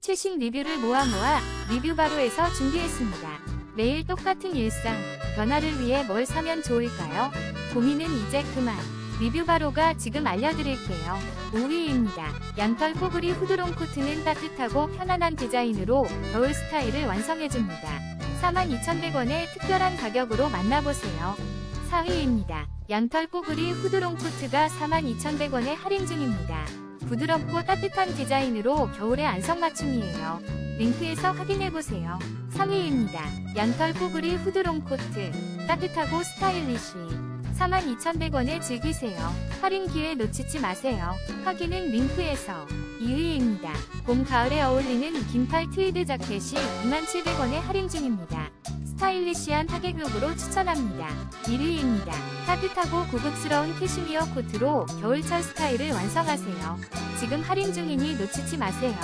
최신 리뷰를 모아 모아 리뷰바로에서 준비했습니다. 매일 똑같은 일상, 변화를 위해 뭘 사면 좋을까요? 고민은 이제 그만. 리뷰바로가 지금 알려드릴게요. 5위입니다. 양털 뽀글이 후드롱 코트는 따뜻하고 편안한 디자인으로 겨울 스타일을 완성해줍니다. 42,100원의 특별한 가격으로 만나보세요. 4위입니다. 양털 뽀글이 후드롱 코트가 42,100원에 할인 중입니다. 부드럽고 따뜻한 디자인으로 겨울에 안성맞춤이에요. 링크에서 확인해보세요. 3위입니다. 양털 뽀글이 후드롱 코트. 따뜻하고 스타일리시. 42,100원에 즐기세요. 할인 기회 놓치지 마세요. 확인은 링크에서. 2위입니다. 봄, 가을에 어울리는 긴팔 트위드 자켓이 27,000원에 할인 중입니다. 스타일리시한 하객룩으로 추천합니다. 1위입니다. 따뜻하고 고급스러운 캐시미어 코트로 겨울철 스타일을 완성하세요. 지금 할인 중이니 놓치지 마세요.